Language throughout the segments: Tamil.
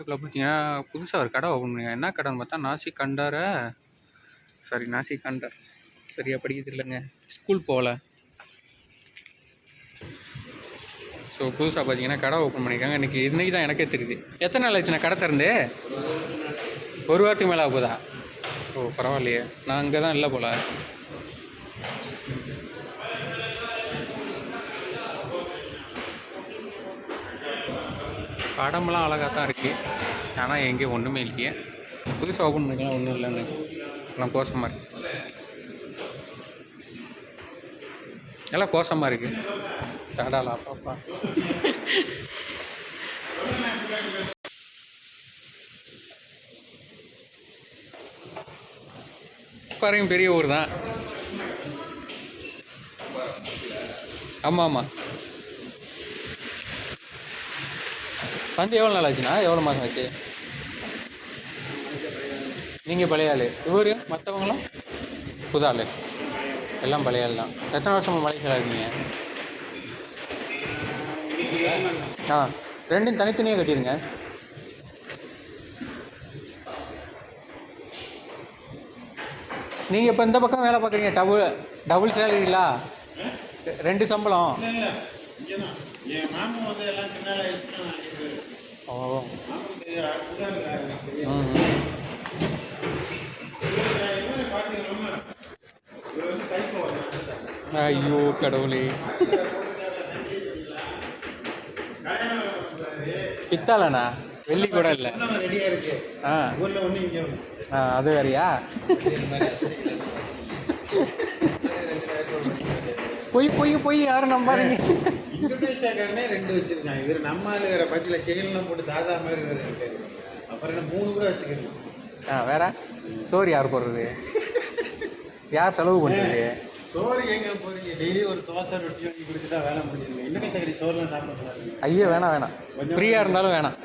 கிளப் பார்த்தீங்கன்னா புதுசாக ஒரு கடை ஓப்பன் பண்ணுங்க என்ன கடைன்னு பார்த்தா நாசிக் கண்டார சாரி நாசிக் கண்டர் சரியா படிக்கிறது இல்லைங்க. ஸ்கூல் போகல ஸோ புதுசாக பார்த்தீங்கன்னா கடை ஓப்பன் பண்ணியிருக்காங்க இன்றைக்கி இன்றைக்கி தான் எனக்கே தெரியுது. எத்தனை நாள் ஆச்சுண்ணா கடை திறந்து? ஒரு வாரத்துக்கு மேலே ஆகுதா? ஓ பரவாயில்லையே. நான் அங்கே தான் இல்லை போல. படமெல்லாம் அழகாக தான் இருக்குது ஆனால் எங்கேயும் ஒன்றுமே இல்லையே. புதுசாக ஓப்பன் பண்ணிக்கலாம் ஒன்றும் இல்லைன்னு எல்லாம் கோசமாக இருக்குது எல்லாம் கோசமாக இருக்குது டாடாலா பாப்பா பாருங்க பெரிய ஊர் தான். ஆமாம் ஆமாம் வந்து எவ்வளோ நாள் ஆச்சுண்ணா? எவ்வளோ மாதம் ஆச்சு? நீங்கள் பழைய ஆள். இவர் மற்றவங்களும் புது ஆள். எல்லாம் பழைய ஆள் தான். எத்தனை வருஷமாக மலேசியாவில் இருக்கீங்க? ஆ ரெண்டும் தனித்தனியாக கட்டிடுங்க. நீங்கள் இப்போ இந்த பக்கம் வேலை பார்க்குறீங்க. டபுள் டபுள் சேலரிங்களா ரெண்டு சம்பளம் என் மாமன் வந்து எல்லாம் பின்னால எடுத்துட்டு வாங்கிட்டு ஓ மாமனுக்கு அப்படிதான் இருக்காரு ம் ம். இவரு பாத்தீங்கன்னா இவர் வந்து கைக்கு வர்றாரு ஐயோ கடவுளே. பித்தாளண்ணா வெள்ளி கூட இல்லை. ஆ. ஆ அது வேறையா? பொய் பொய் பொய் யாரும் நம்பாருங்க இந்தோனேஷியாக்காரனே ரெண்டு வச்சிருக்காங்க. இவர் நம்ம ஆளு வேற பச்சில செயின்லாம் போட்டு தாதா மாதிரி வேற இருக்காரு. அப்புறம் என்ன மூணு கூட வச்சுக்கணும் ஆ வேற? சோறு யார் போடுறது? யார் செலவு பண்ணுறது சோறு எங்க போறீங்க டெய்லி ஒரு தோசை ரொட்டி வாங்கி கொடுத்துட்டா வேலை முடிஞ்சிருங்க இந்தோனேஷியாக்காரி சோறுலாம் சாப்பிட கூடாது? ஐயோ வேணாம் வேணாம். ஃப்ரீயாக இருந்தாலும் வேணாம்.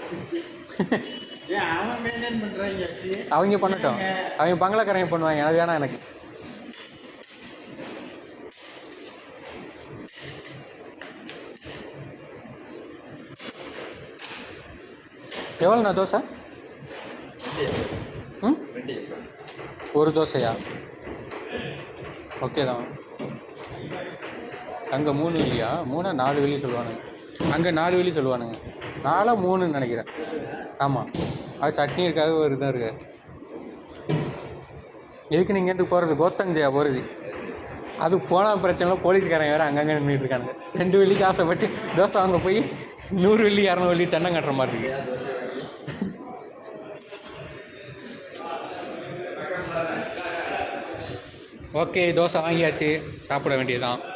ஏன் அவன் மெயின்டைன் பண்றாங்க ஆச்சு அவங்க பண்ணட்டும். அவங்க பங்களாக்காரங்க பண்ணுவாங்க. அது வேணாம் எனக்கு. எவ்வளோண்ணா தோசை? ம்? ஒரு தோசையா? ஓகே தான். அங்கே மூணு வெள்ளியா மூணா நாலு வெளி சொல்லுவானுங்க. அங்கே நாலு வெளி சொல்லுவானுங்க. நாலாக மூணுன்னு நினைக்கிறேன். ஆமாம் அது சட்னி இருக்காது ஒரு இதாக இருக்காது. எதுக்கு நீங்கள் இங்கேருந்து போகிறது கோத்தஞ்சயா போகிறது அது போனால் பிரச்சனை போலீஸ்காரங்க வேறு அங்கங்கே நின்றுட்டு இருக்கானுங்க. ரெண்டு வெள்ளிக்கு ஆசைப்பட்டு தோசை வாங்க போய் நூறு வெள்ளி இரநூறு வெள்ளி தென்னை கட்டுற மாதிரி இருக்கு. ஓகே தோசை வாங்கியாச்சு. சாப்பிட வேண்டியதுதான்.